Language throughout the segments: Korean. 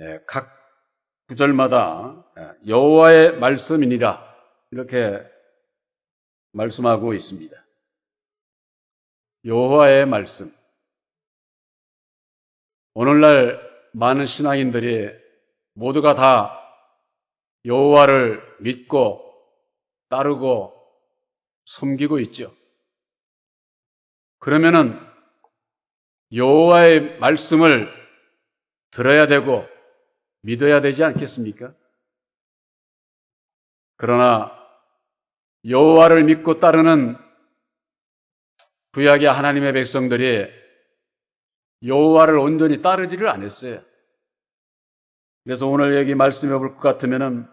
예, 각 구절마다 예, 여호와의 말씀이니라 이렇게 말씀하고 있습니다. 여호와의 말씀. 오늘날 많은 신앙인들이 모두가 다 여호와를 믿고 따르고 섬기고 있죠. 그러면은 여호와의 말씀을 들어야 되고 믿어야 되지 않겠습니까? 그러나 여호와를 믿고 따르는 구약의 하나님의 백성들이 여호와를 온전히 따르지를 않았어요. 그래서 오늘 여기 말씀해 볼 것 같으면은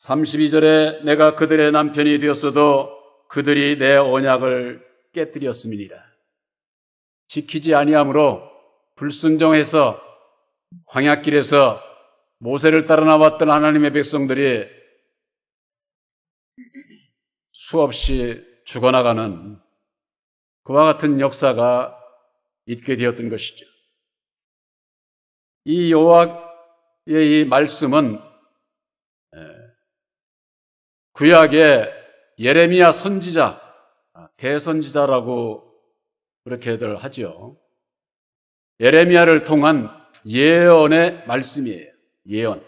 32절에 내가 그들의 남편이 되었어도 그들이 내 언약을 깨뜨렸음이니라. 지키지 아니함으로 불순종해서 광야길에서 모세를 따라 나왔던 하나님의 백성들이 수없이 죽어나가는 그와 같은 역사가 있게 되었던 것이죠. 이 여호와의 이 말씀은 구약의 예레미야 선지자, 대선지자라고 그렇게들 하죠. 예레미야를 통한 예언의 말씀이에요. 예언.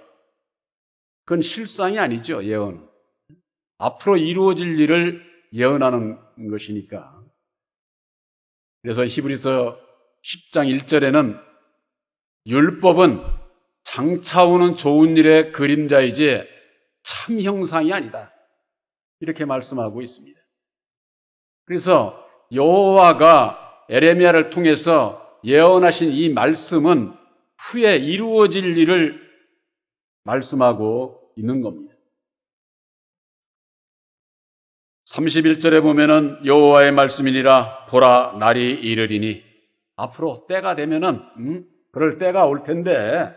그건 실상이 아니죠, 예언. 앞으로 이루어질 일을 예언하는 것이니까. 그래서 히브리서 10장 1절에는 율법은 장차 오는 좋은 일의 그림자이지 참 형상이 아니다. 이렇게 말씀하고 있습니다. 그래서 여호와가 에레미야를 통해서 예언하신 이 말씀은 후에 이루어질 일을 말씀하고 있는 겁니다. 31절에 보면은 여호와의 말씀이니라 보라 날이 이르리니 앞으로 때가 되면은 음, 그럴 때가 올 텐데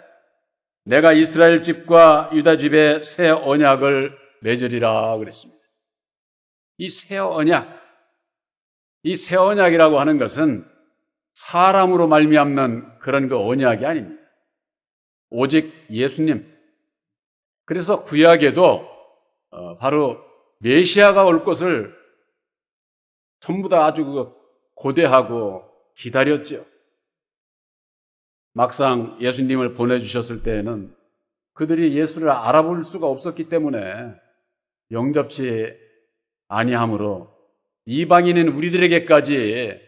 내가 이스라엘 집과 유다 집에 새 언약을 맺으리라 그랬습니다. 이 새 언약, 이 새 언약이라고 하는 것은 사람으로 말미암는 그런 그 언약이 아닙니다. 오직 예수님. 그래서 구약에도 어, 바로 메시아가 올 것을 전부 다 아주 그 고대하고 기다렸죠. 막상 예수님을 보내주셨을 때에는 그들이 예수를 알아볼 수가 없었기 때문에 영접치 아니함으로 이방인인 우리들에게까지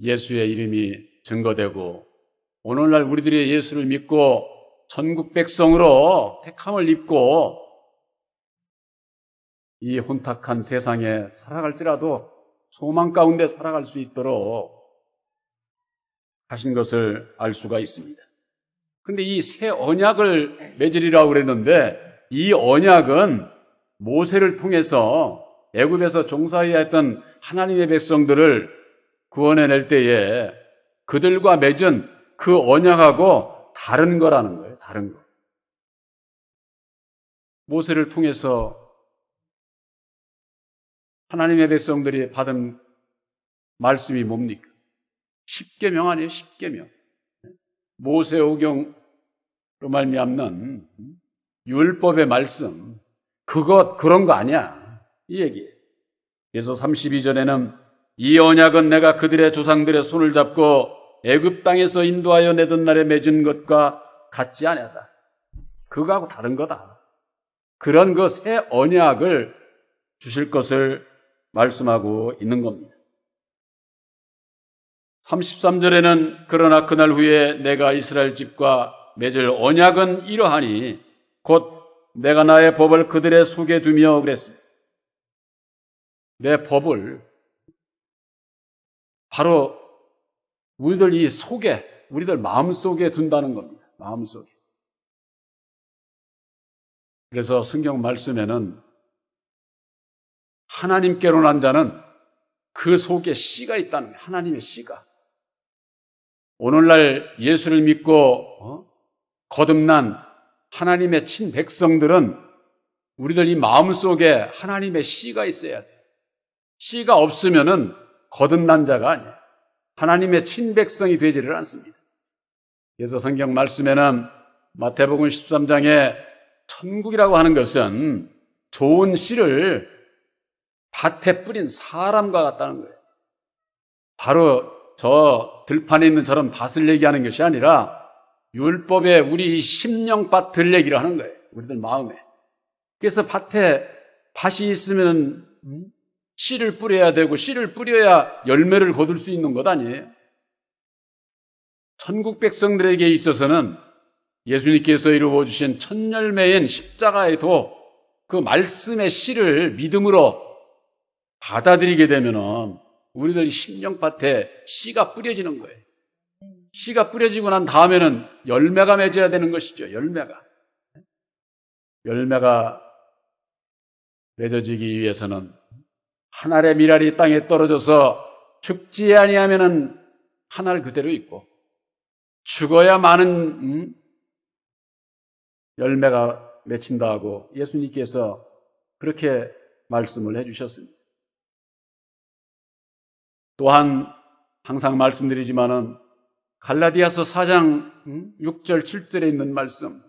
예수의 이름이 증거되고 오늘날 우리들이 예수를 믿고 전국 백성으로 택함을 입고 이 혼탁한 세상에 살아갈지라도 소망 가운데 살아갈 수 있도록 하신 것을 알 수가 있습니다. 근데 이 새 언약을 맺으리라고 그랬는데 이 언약은 모세를 통해서 애굽에서 종살이 했던 하나님의 백성들을 구원해 낼 때에 그들과 맺은 그 언약하고 다른 거라는 거예요. 다른 거. 모세를 통해서 하나님의 백성들이 받은 말씀이 뭡니까? 십계명 아니에요, 십계명. 모세오경으로 말미암는 율법의 말씀. 그것 그런 거 아니야. 이 얘기. 그래서 32절에는 이 언약은 내가 그들의 조상들의 손을 잡고 애굽 땅에서 인도하여 내던 날에 맺은 것과 같지 않다. 그거하고 다른 거다. 그런 그 새 언약을 주실 것을 말씀하고 있는 겁니다. 33절에는 그러나 그날 후에 내가 이스라엘 집과 맺을 언약은 이러하니 곧 내가 나의 법을 그들의 속에 두며 그랬습니다. 내 법을 바로 우리들 이 속에, 우리들 마음 속에 둔다는 겁니다. 마음 속에. 그래서 성경 말씀에는 하나님께로 난 자는 그 속에 씨가 있다는. 하나님의 씨가. 오늘날 예수를 믿고 어? 거듭난 하나님의 친 백성들은 우리들 이 마음 속에 하나님의 씨가 있어야 돼. 씨가 없으면은 거듭난 자가 아니야. 하나님의 친 백성이 되지를 않습니다. 그래서 성경 말씀에는 마태복음 13장에 천국이라고 하는 것은 좋은 씨를 밭에 뿌린 사람과 같다는 거예요. 바로 저 들판에 있는 저런 밭을 얘기하는 것이 아니라 율법의 우리 심령밭을 얘기를 하는 거예요. 우리들 마음에. 그래서 밭에 밭이 있으면 음, 씨를 뿌려야 되고 씨를 뿌려야 열매를 거둘 수 있는 것 아니에요? 천국 백성들에게 있어서는 예수님께서 이루어 주신 첫 열매인 십자가에도 그 말씀의 씨를 믿음으로 받아들이게 되면은 우리들 심령밭에 씨가 뿌려지는 거예요. 씨가 뿌려지고 난 다음에는 열매가 맺어야 되는 것이죠. 열매가. 열매가 맺어지기 위해서는 한 알의 미랄이 땅에 떨어져서 죽지 아니하면은 한 알 그대로 있고 죽어야 많은 음? 열매가 맺힌다 하고 예수님께서 그렇게 말씀을 해주셨습니다. 또한 항상 말씀드리지만은 갈라디아서 4장 6절 7절에 있는 말씀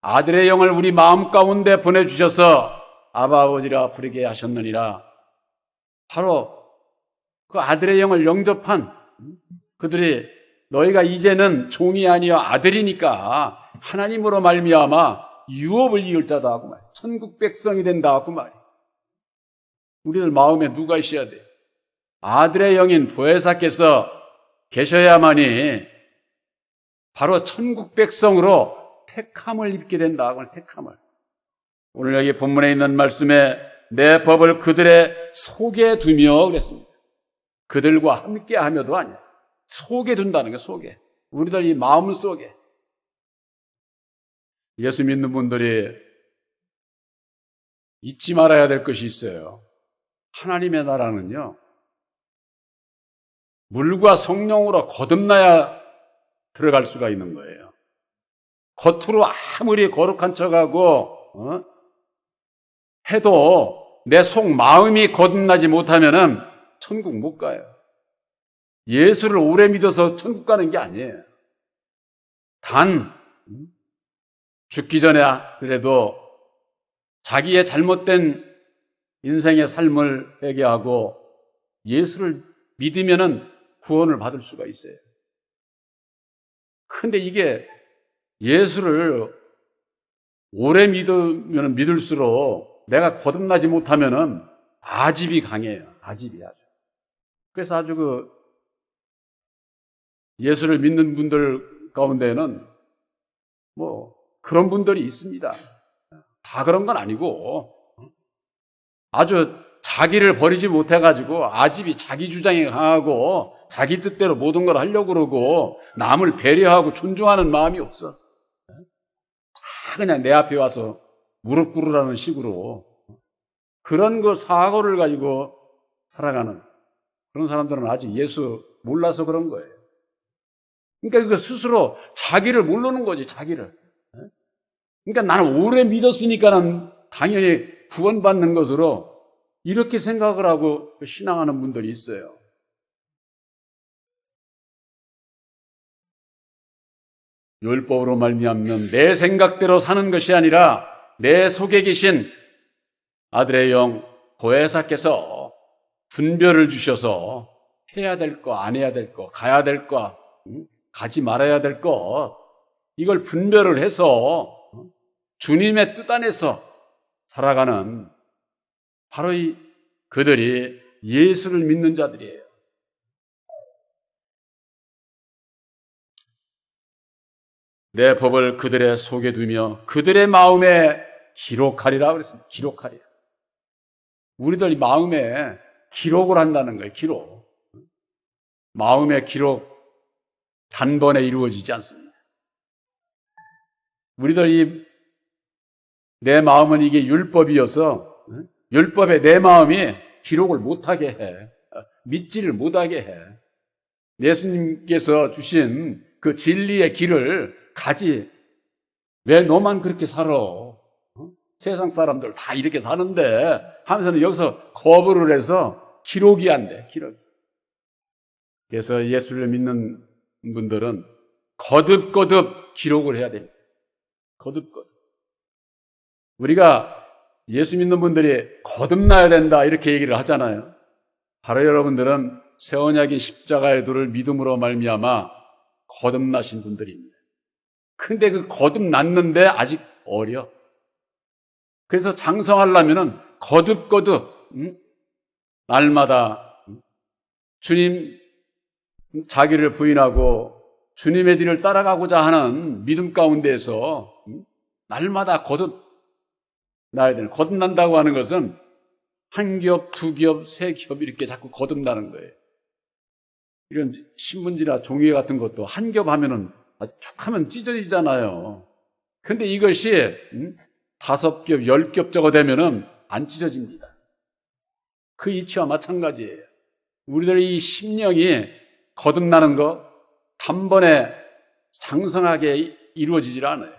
아들의 영을 우리 마음 가운데 보내주셔서 아버지라 부르게 하셨느니라 바로 그 아들의 영을 영접한 그들이 너희가 이제는 종이 아니여 아들이니까 하나님으로 말미암아 유업을 이을 자다 하고 말 천국 백성이 된다 하고 말 우리들 마음에 누가 있어야 돼? 아들의 영인 보혜사께서 계셔야만이 바로 천국 백성으로 택함을 입게 된다 하고 택함을 오늘 여기 본문에 있는 말씀에 내 법을 그들의 속에 두며 그랬습니다. 그들과 함께 하며도 아니야. 속에 둔다는 게 속에. 우리들 이 마음 속에. 예수 믿는 분들이 잊지 말아야 될 것이 있어요. 하나님의 나라는요, 물과 성령으로 거듭나야 들어갈 수가 있는 거예요. 겉으로 아무리 거룩한 척하고, 어? 해도 내 속 마음이 거듭나지 못하면은 천국 못 가요. 예수를 오래 믿어서 천국 가는 게 아니에요. 단, 죽기 전에 그래도 자기의 잘못된 인생의 삶을 회개하고 예수를 믿으면은 구원을 받을 수가 있어요. 근데 이게 예수를 오래 믿으면 믿을수록 내가 거듭나지 못하면은 아집이 강해요. 아집이 아주. 그래서 아주 그 예수를 믿는 분들 가운데는 뭐 그런 분들이 있습니다. 다 그런 건 아니고 아주 자기를 버리지 못해가지고 아집이 자기 주장에 강하고 자기 뜻대로 모든 걸 하려고 그러고 남을 배려하고 존중하는 마음이 없어. 다 그냥 내 앞에 와서 무릎 꿇으라는 식으로 그런 그 사고를 가지고 살아가는 그런 사람들은 아직 예수 몰라서 그런 거예요. 그러니까 그 스스로 자기를 모르는 거지, 자기를. 그러니까 나는 오래 믿었으니까는 당연히 구원받는 것으로 이렇게 생각을 하고 신앙하는 분들이 있어요. 율법으로 말미암는 내 생각대로 사는 것이 아니라 내 속에 계신 아들의 영 보혜사께서 분별을 주셔서 해야 될 거, 안 해야 될 거, 가야 될 거, 가지 말아야 될 것, 이걸 분별을 해서 주님의 뜻 안에서 살아가는 바로 이 그들이 예수를 믿는 자들이에요. 내 법을 그들의 속에 두며 그들의 마음에 기록하리라 그랬습니다. 기록하리라. 우리들이 마음에 기록을 한다는 거예요. 기록. 마음의 기록 단번에 이루어지지 않습니다. 우리들 이 내 마음은 이게 율법이어서 율법에 내 마음이 기록을 못하게 해. 믿지를 못하게 해. 예수님께서 주신 그 진리의 길을 가지. 왜 너만 그렇게 살아? 세상 사람들 다 이렇게 사는데 하면서는 여기서 거부를 해서 기록이 안 돼. 기록. 그래서 예수를 믿는 분들은 거듭거듭 기록을 해야 됩니다. 거듭거듭. 우리가 예수 믿는 분들이 거듭나야 된다 이렇게 얘기를 하잖아요. 바로 여러분들은 새 언약인 십자가의 도를 믿음으로 말미암아 거듭나신 분들입니다. 근데 그 거듭났는데 아직 어려. 그래서 장성하려면은 거듭거듭 음? 날마다 음? 주님 자기를 부인하고 주님의 뒤를 따라가고자 하는 믿음 가운데에서 음? 날마다 거듭 나야 되는 거듭난다고 하는 것은 한 겹, 두 겹, 세겹 이렇게 자꾸 거듭나는 거예요. 이런 신문지나 종이 같은 것도 한 겹 하면은 축 하면 찢어지잖아요. 근데 이것이 음? 다섯 겹, 열 겹 저거 되면은 안 찢어집니다. 그 이치와 마찬가지예요. 우리들의 이 심령이 거듭나는 거 단번에 장성하게 이루어지질 않아요.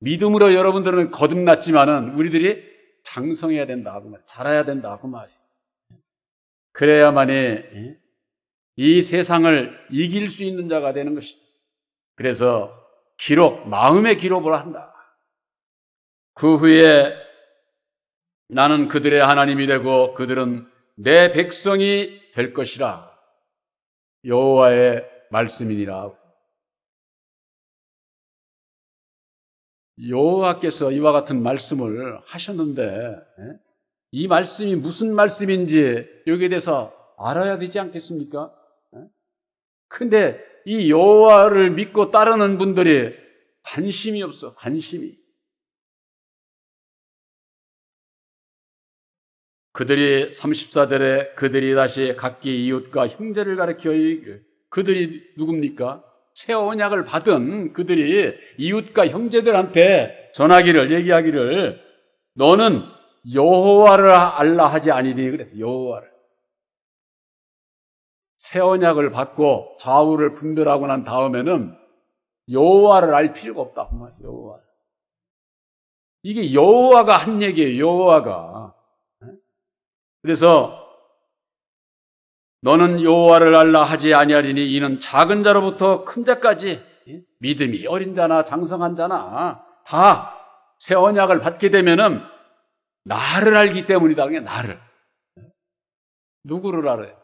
믿음으로 여러분들은 거듭났지만은 우리들이 장성해야 된다 하고 말, 자라야 된다 하고 말이에요. 그래야만이 이 세상을 이길 수 있는 자가 되는 것입니다. 그래서 기록, 마음의 기록을 한다. 그 후에 나는 그들의 하나님이 되고 그들은 내 백성이 될 것이라. 여호와의 말씀이니라. 여호와께서 이와 같은 말씀을 하셨는데 예? 이 말씀이 무슨 말씀인지 여기에 대해서 알아야 되지 않겠습니까? 예? 근데 이 여호와를 믿고 따르는 분들이 관심이 없어. 관심이. 그들이 34절에 그들이 다시 각기 이웃과 형제를 가리켜 이르기를 그들이 누굽니까? 새 언약을 받은 그들이 이웃과 형제들한테 전하기를 얘기하기를 너는 여호와를 알라 하지 아니니 그래서 여호와를 새 언약을 받고 좌우를 분별하고 난 다음에는 여호와를 알 필요가 없다. 여호와. 이게 여호와가 한 얘기예요. 여호와가. 그래서 너는 여호와를 알라 하지 아니하리니 이는 작은 자로부터 큰 자까지 믿음이 어린 자나 장성한 자나 다 새 언약을 받게 되면은 나를 알기 때문이다. 그냥 나를. 누구를 알아요?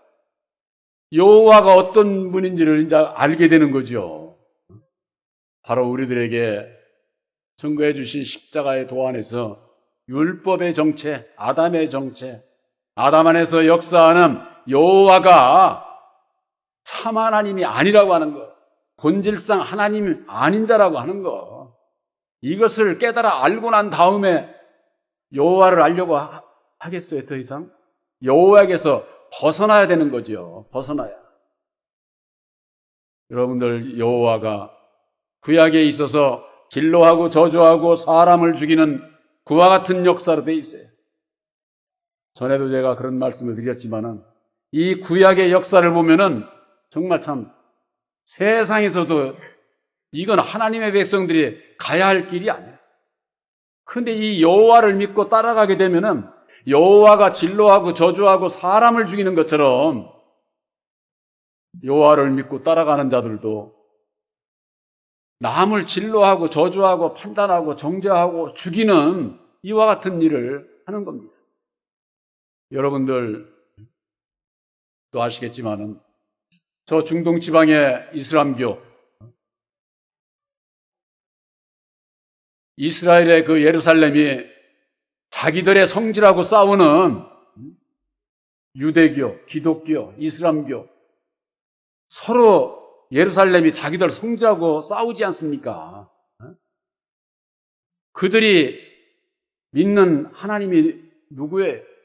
여호와가 어떤 분인지를 이제 알게 되는 거죠. 바로 우리들에게 증거해 주신 십자가의 도안에서 율법의 정체, 아담의 정체, 아담 안에서 역사하는 여호와가 참 하나님이 아니라고 하는 거, 본질상 하나님이 아닌 자라고 하는 거, 이것을 깨달아 알고 난 다음에 여호와를 알려고 하, 하겠어요, 더 이상? 여호와에게서 벗어나야 되는 거죠. 벗어나야. 여러분들 여호와가 구약에 있어서 진로하고 저주하고 사람을 죽이는 그와 같은 역사로 돼 있어요. 전에도 제가 그런 말씀을 드렸지만은 이 구약의 역사를 보면은 정말 참 세상에서도 이건 하나님의 백성들이 가야 할 길이 아니야. 근데 이 여호와를 믿고 따라가게 되면은 여호와가 진로하고 저주하고 사람을 죽이는 것처럼 여호와를 믿고 따라가는 자들도 남을 진로하고 저주하고 판단하고 정죄하고 죽이는 이와 같은 일을 하는 겁니다. 여러분들 또 아시겠지만은 저 중동 지방의 이슬람교 이스라엘의 그 예루살렘이 자기들의 성질하고 싸우는 유대교, 기독교, 이슬람교 서로 예루살렘이 자기들 성질하고 싸우지 않습니까? 그들이 믿는 하나님이 누구예요?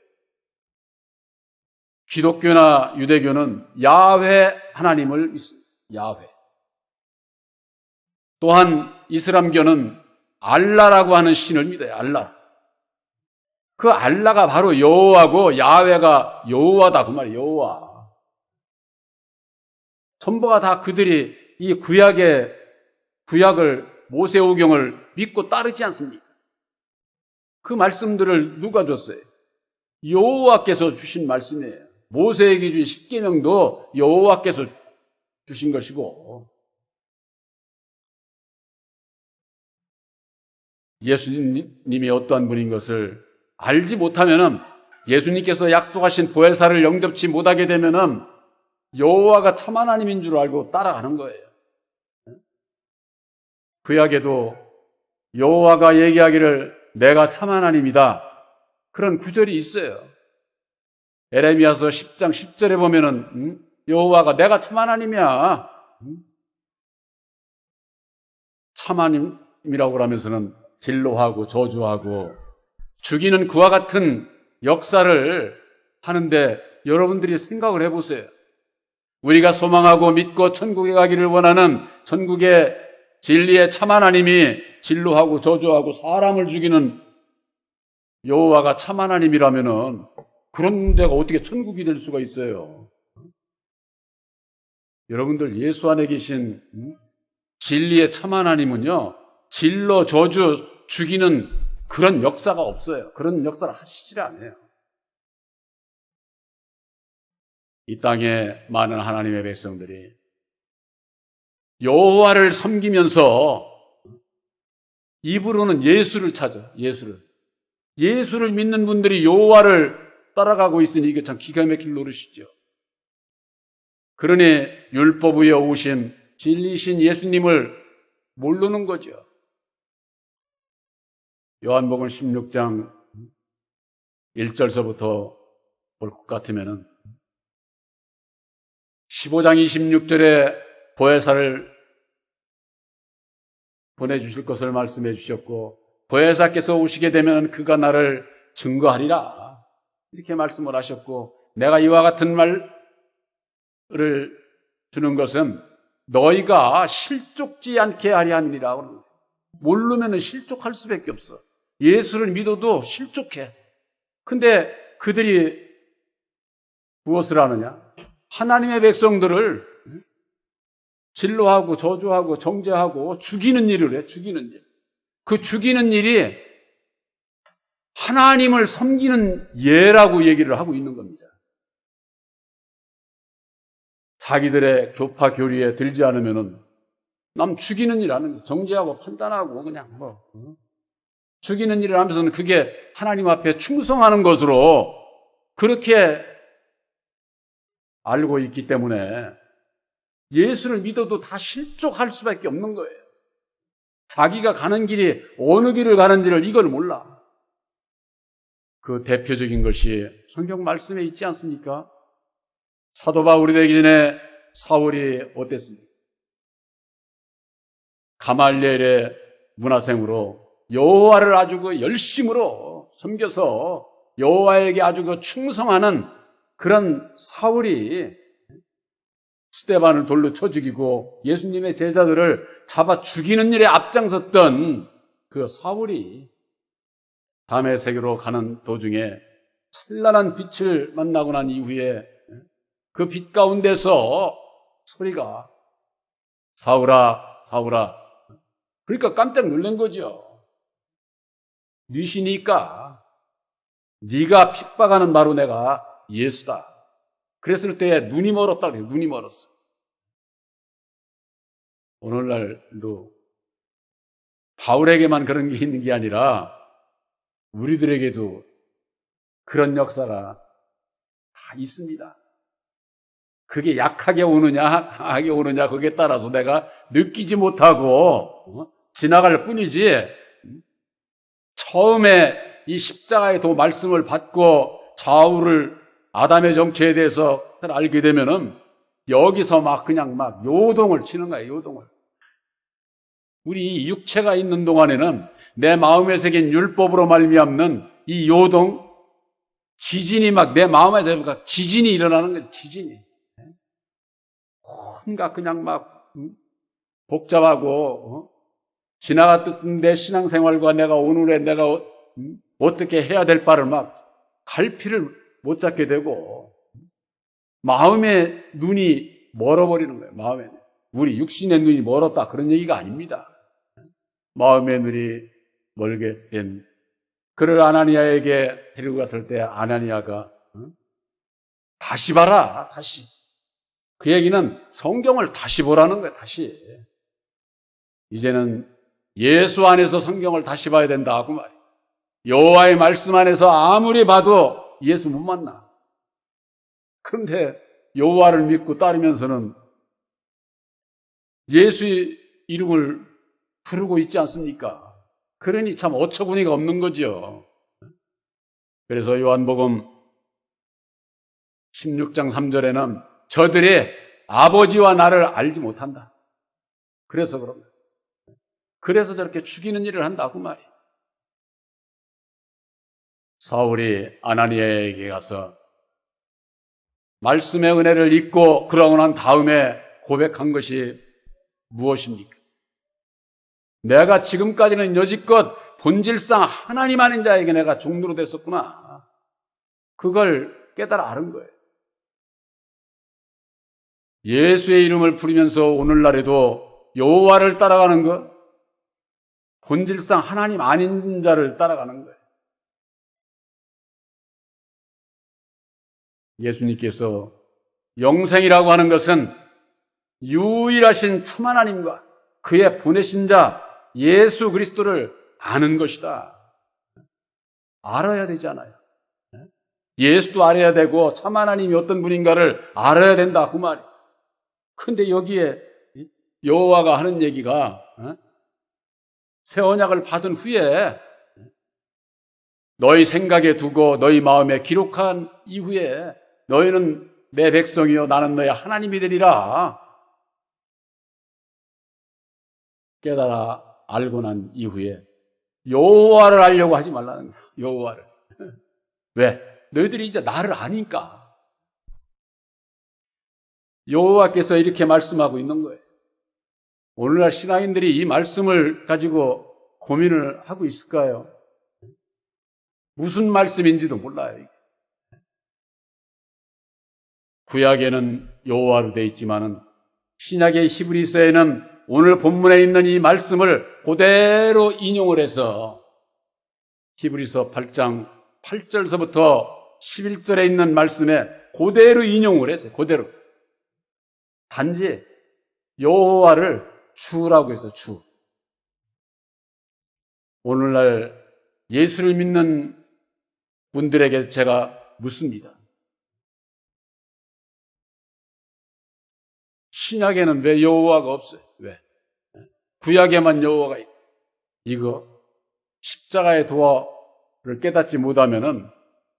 기독교나 유대교는 야훼 하나님을 믿습니다. 야훼. 또한 이슬람교는 알라라고 하는 신을 믿어요. 알라. 그 알라가 바로 여호와고 야훼가 여호와다 그 말이에요. 여호와. 전부가 다 그들이 이 구약의 구약을 모세오경을 믿고 따르지 않습니까? 그 말씀들을 누가 줬어요? 여호와께서 주신 말씀이에요. 모세에게 준 십계명도 여호와께서 주신 것이고 예수님이 어떠한 분인 것을 알지 못하면 예수님께서 약속하신 보혜사를 영접치 못하게 되면 여호와가 참 하나님인 줄 알고 따라가는 거예요. 그약에도 여호와가 얘기하기를 내가 참 하나님이다. 그런 구절이 있어요. 에레미야서 10장 10절에 보면은 음? 여호와가 내가 참 하나님이야. 음? 참 하나님이라고 하면서는 진로하고 저주하고 죽이는 그와 같은 역사를 하는데 여러분들이 생각을 해보세요. 우리가 소망하고 믿고 천국에 가기를 원하는 천국의 진리의 참 하나님이 진로하고 저주하고 사람을 죽이는 여호와가 참 하나님이라면은 그런 데가 어떻게 천국이 될 수가 있어요? 여러분들 예수 안에 계신 음? 진리의 참 하나님은요 진로 저주 죽이는 그런 역사가 없어요. 그런 역사를 하시질 않아요. 이 땅에 많은 하나님의 백성들이 여호와를 섬기면서 입으로는 예수를 찾아 예수를 예수를 믿는 분들이 여호와를 따라가고 있으니 이게 참 기가 막힐 노릇이죠. 그러니 율법 위에 오신 진리신 예수님을 모르는 거죠. 요한복음 16장 1절서부터 볼 것 같으면은 15장 26절에 보혜사를 보내주실 것을 말씀해 주셨고 보혜사께서 오시게 되면 그가 나를 증거하리라 이렇게 말씀을 하셨고 내가 이와 같은 말을 주는 것은 너희가 실족지 않게 하리 함이니라 모르면 실족할 수밖에 없어. 예수를 믿어도 실족해. 근데 그들이 무엇을 하느냐? 하나님의 백성들을 진로하고 저주하고 정죄하고 죽이는 일을 해, 죽이는 일. 그 죽이는 일이 하나님을 섬기는 예라고 얘기를 하고 있는 겁니다. 자기들의 교파 교리에 들지 않으면은 남 죽이는 일 하는 거, 정죄하고 판단하고 그냥 뭐 어? 죽이는 일을 하면서는 그게 하나님 앞에 충성하는 것으로 그렇게 알고 있기 때문에 예수를 믿어도 다 실족할 수밖에 없는 거예요. 자기가 가는 길이 어느 길을 가는지를 이걸 몰라. 그 대표적인 것이 성경 말씀에 있지 않습니까? 사도 바울이 되기 전에 사울이 어땠습니까? 가말리엘의 문화생으로 여호와를 아주 그 열심으로 섬겨서 여호와에게 아주 그 충성하는 그런 사울이 스테반을 돌로 쳐 죽이고 예수님의 제자들을 잡아 죽이는 일에 앞장섰던 그 사울이 다음의 세계로 가는 도중에 찬란한 빛을 만나고 난 이후에 그 빛 가운데서 소리가 사울아 사울아 그러니까 깜짝 놀란 거죠. 니시니까 네가 핍박하는 바로 내가 예수다. 그랬을 때 눈이 멀었다 그래요. 눈이 멀었어. 오늘날도 바울에게만 그런 게 있는 게 아니라 우리들에게도 그런 역사가 다 있습니다. 그게 약하게 오느냐, 하게 오느냐, 거기에 따라서 내가 느끼지 못하고 어? 지나갈 뿐이지, 처음에 이 십자가의 도 말씀을 받고 좌우를 아담의 정체에 대해서 알게 되면은 여기서 막 그냥 막 요동을 치는 거예요, 요동을. 우리 육체가 있는 동안에는 내 마음에 새긴 율법으로 말미암는 이 요동, 지진이 막 내 마음에서 막 지진이 일어나는 거예요, 지진이. 혼가 그냥 막 음, 복잡하고 어? 지나갔던 내 신앙생활과 내가 오늘의 내가 음, 어떻게 해야 될 바를 막 갈피를 못 잡게 되고 마음의 눈이 멀어버리는 거예요. 마음에 우리 육신의 눈이 멀었다 그런 얘기가 아닙니다. 마음의 눈이 멀게 된 그를 아나니아에게 데리고 갔을 때 아나니아가 다시 봐라 다시 그 얘기는 성경을 다시 보라는 거예요. 다시 이제는 예수 안에서 성경을 다시 봐야 된다 그 말이에요. 여호와의 말씀 안에서 아무리 봐도 예수 못 만나. 그런데 여호와를 믿고 따르면서는 예수의 이름을 부르고 있지 않습니까? 그러니 참 어처구니가 없는 거죠. 그래서 요한복음 16장 3절에는 저들의 아버지와 나를 알지 못한다. 그래서 그런 거예요. 그래서 저렇게 죽이는 일을 한다. 그 말이에요. 사울이 아나니아에게 가서 말씀의 은혜를 잊고 그러고 난 다음에 고백한 것이 무엇입니까? 내가 지금까지는 여지껏 본질상 하나님 아닌 자에게 내가 종로로 됐었구나. 그걸 깨달아 아는 거예요. 예수의 이름을 부르면서 오늘날에도 여호와를 따라가는 것, 본질상 하나님 아닌 자를 따라가는 거예요. 예수님께서 영생이라고 하는 것은 유일하신 참 하나님과 그의 보내신 자 예수 그리스도를 아는 것이다. 알아야 되잖아요. 예수도 알아야 되고 참 하나님이 어떤 분인가를 알아야 된다 그 말이. 근데 여기에 여호와가 하는 얘기가 어? 새 언약을 받은 후에 너희 생각에 두고 너희 마음에 기록한 이후에 너희는 내 백성이요 나는 너희 하나님이 되리라 깨달아 알고 난 이후에 여호와를 알려고 하지 말라는 거야. 여호와를. 왜? 너희들이 이제 나를 아니까. 여호와께서 이렇게 말씀하고 있는 거예요. 오늘날 신앙인들이 이 말씀을 가지고 고민을 하고 있을까요? 무슨 말씀인지도 몰라요. 구약에는 여호와로 되어 있지만은 신약의 히브리서에는 오늘 본문에 있는 이 말씀을 그대로 인용을 해서 히브리서 8장 8절서부터 11절에 있는 말씀에 그대로 인용을 했어요. 그대로. 단지 여호와를 주라고 해서 주. 오늘날 예수를 믿는 분들에게 제가 묻습니다. 신약에는 왜 여호와가 없어요? 왜? 구약에만 여호와가 있고 이거 십자가의 도화를 깨닫지 못하면은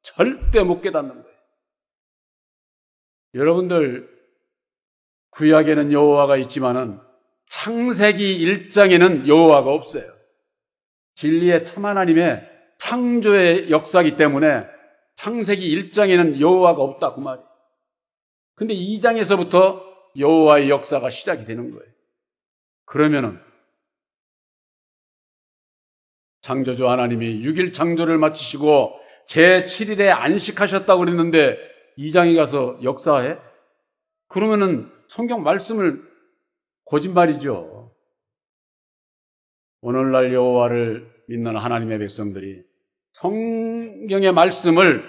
절대 못 깨닫는 거예요. 여러분들 구약에는 여호와가 있지만은 창세기 1장에는 여호와가 없어요. 진리의 참 하나님의 창조의 역사기 때문에 창세기 1장에는 여호와가 없다 그 말이에요. 근데 2장에서부터 여호와의 역사가 시작이 되는 거예요. 그러면은 창조주 하나님이 6일 창조를 마치시고 제 7일에 안식하셨다고 그랬는데 2장에 가서 역사해? 그러면은 성경 말씀을 거짓말이죠. 오늘날 여호와를 믿는 하나님의 백성들이 성경의 말씀을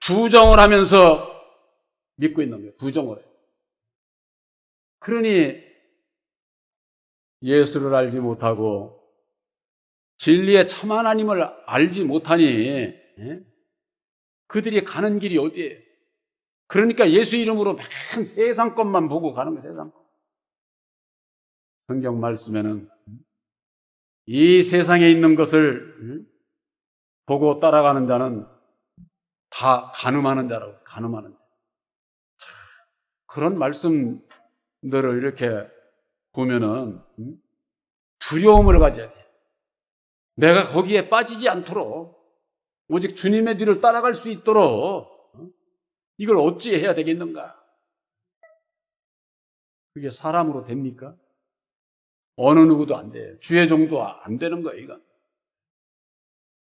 부정을 하면서 믿고 있는 거예요. 부정을 해요. 그러니 예수를 알지 못하고 진리의 참 하나님을 알지 못하니 예? 그들이 가는 길이 어디예요? 그러니까 예수 이름으로 막 세상 것만 보고 가는 거예요. 세상 것. 성경 말씀에는 이 세상에 있는 것을 보고 따라가는 자는 다 가늠하는 자라고 가늠하는 자. 그런 말씀 들을 이렇게 보면은 두려움을 가져야 돼. 내가 거기에 빠지지 않도록 오직 주님의 뒤를 따라갈 수 있도록 이걸 어찌 해야 되겠는가? 그게 사람으로 됩니까? 어느 누구도 안 돼요. 주의 종도 안 되는 거예요, 이건.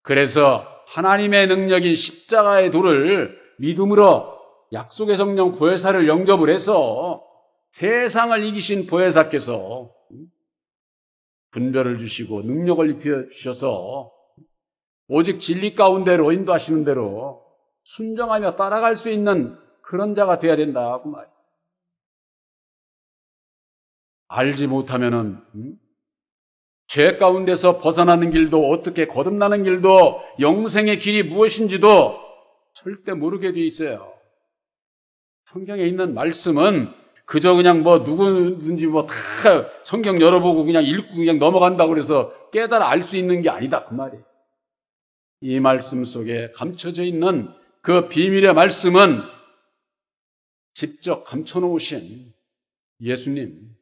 그래서 하나님의 능력인 십자가의 돌을 믿음으로 약속의 성령 보혜사를 영접을 해서 세상을 이기신 보혜사께서 분별을 주시고 능력을 입혀 주셔서 오직 진리 가운데로 인도하시는 대로 순정하며 따라갈 수 있는 그런 자가 되어야 된다 그 말. 알지 못하면은 죄 가운데서 벗어나는 길도 어떻게 거듭나는 길도 영생의 길이 무엇인지도 절대 모르게 돼 있어요. 성경에 있는 말씀은 그저 그냥 뭐 누구든지 뭐 다 성경 열어보고 그냥 읽고 그냥 넘어간다고 그래서 깨달아 알 수 있는 게 아니다 그 말이에요. 이 말씀 속에 감춰져 있는 그 비밀의 말씀은 직접 감춰놓으신 예수님,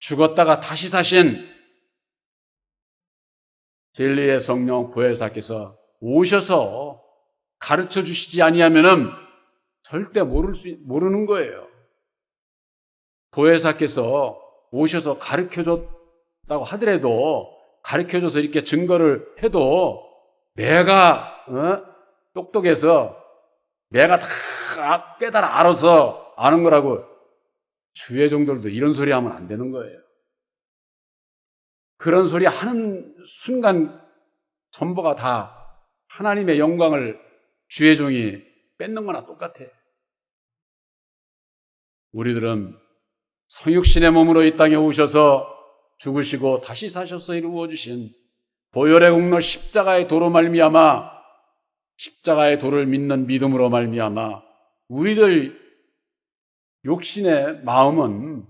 죽었다가 다시 사신 진리의 성령 보혜사께서 오셔서 가르쳐 주시지 아니하면은 절대 모를 수 모르는 거예요. 보혜사께서 오셔서 가르쳐 줬다고 하더라도 가르쳐 줘서 이렇게 증거를 해도 내가 어? 똑똑해서 내가 다 깨달아 알아서 아는 거라고 주의 종들도 이런 소리 하면 안 되는 거예요. 그런 소리 하는 순간 전부가 다 하나님의 영광을 주의 종이 뺏는 거나 똑같아. 우리들은 성육신의 몸으로 이 땅에 오셔서 죽으시고 다시 사셔서 이루어 주신 보혈의 공로 십자가의 도로 말미암아 십자가의 도를 믿는 믿음으로 말미암아 우리들 욕심의 마음은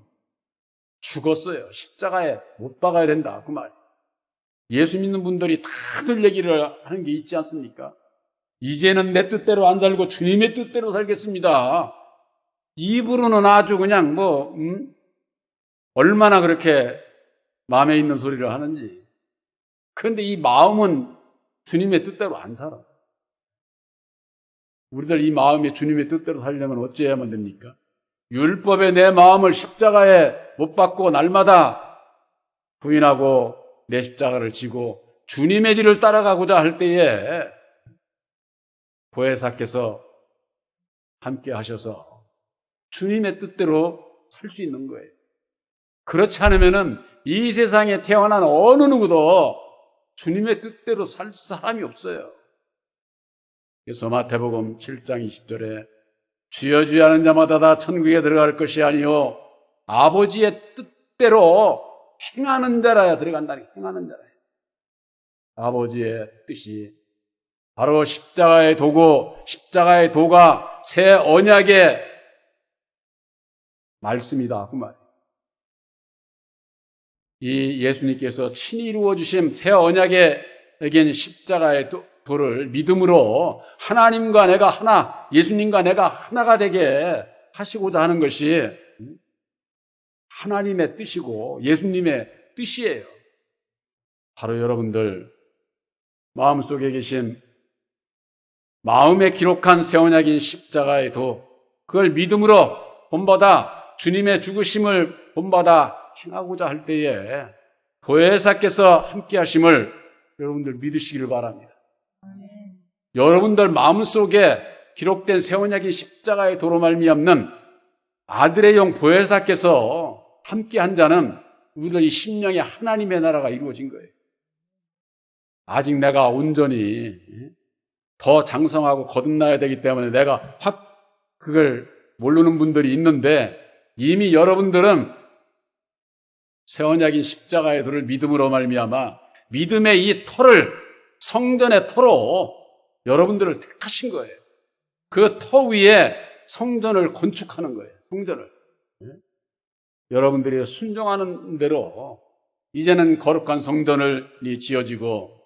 죽었어요. 십자가에 못 박아야 된다. 그 말. 예수 믿는 분들이 다들 얘기를 하는 게 있지 않습니까? 이제는 내 뜻대로 안 살고 주님의 뜻대로 살겠습니다. 입으로는 아주 그냥 뭐, 음? 얼마나 그렇게 마음에 있는 소리를 하는지. 그런데 이 마음은 주님의 뜻대로 안 살아. 우리들 이 마음이 주님의 뜻대로 살려면 어찌해야만 됩니까? 율법에 내 마음을 십자가에 못 박고 날마다 부인하고 내 십자가를 지고 주님의 길을 따라가고자 할 때에 보혜사께서 함께 하셔서 주님의 뜻대로 살 수 있는 거예요. 그렇지 않으면은 이 세상에 태어난 어느 누구도 주님의 뜻대로 살 사람이 없어요. 그래서 마태복음 7장 20절에 주여 주여 하는 자마다 다 천국에 들어갈 것이 아니요 아버지의 뜻대로 행하는 자라야 들어간다니 행하는 자라야. 아버지의 뜻이 바로 십자가의 도고 십자가의 도가 새 언약의 말씀이다 그 말. 이 예수님께서 친히 이루어 주신 새 언약에겐 십자가의 도, 도를 믿음으로 하나님과 내가 하나, 예수님과 내가 하나가 되게 하시고자 하는 것이 하나님의 뜻이고 예수님의 뜻이에요. 바로 여러분들 마음속에 계신 마음에 기록한 새 언약인 십자가의 도 그걸 믿음으로 본받아 주님의 죽으심을 본받아 행하고자 할 때에 보혜사께서 함께 하심을 여러분들 믿으시기를 바랍니다. 여러분들 마음속에 기록된 세원약이 십자가의 도로 말미암는 아들의 영 보혜사께서 함께 한 자는 우리들 이 심령의 하나님의 나라가 이루어진 거예요. 아직 내가 온전히 더 장성하고 거듭나야 되기 때문에 내가 확 그걸 모르는 분들이 있는데 이미 여러분들은 세원약인 십자가의 도를 믿음으로 말미암아 믿음의 이 터를 성전의 터로 여러분들을 택하신 거예요. 그 터 위에 성전을 건축하는 거예요. 성전을. 예? 여러분들이 순종하는 대로 이제는 거룩한 성전을 지어지고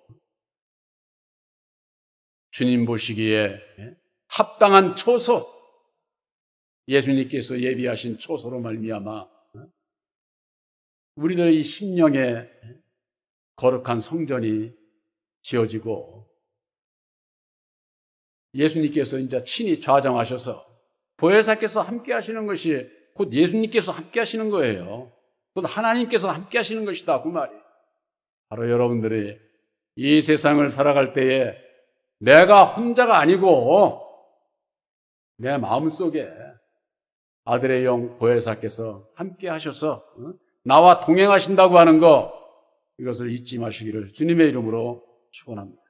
주님 보시기에 예? 합당한 초소 예수님께서 예비하신 초소로 말미암아 어? 우리들 이 심령에 거룩한 성전이 지어지고 예수님께서 이제 친히 좌정하셔서 보혜사께서 함께 하시는 것이 곧 예수님께서 함께 하시는 거예요. 곧 하나님께서 함께 하시는 것이다. 그 말이. 바로 여러분들이 이 세상을 살아갈 때에 내가 혼자가 아니고 내 마음속에 아들의 영 보혜사께서 함께 하셔서 어? 나와 동행하신다고 하는 거 이것을 잊지 마시기를 주님의 이름으로 축원합니다.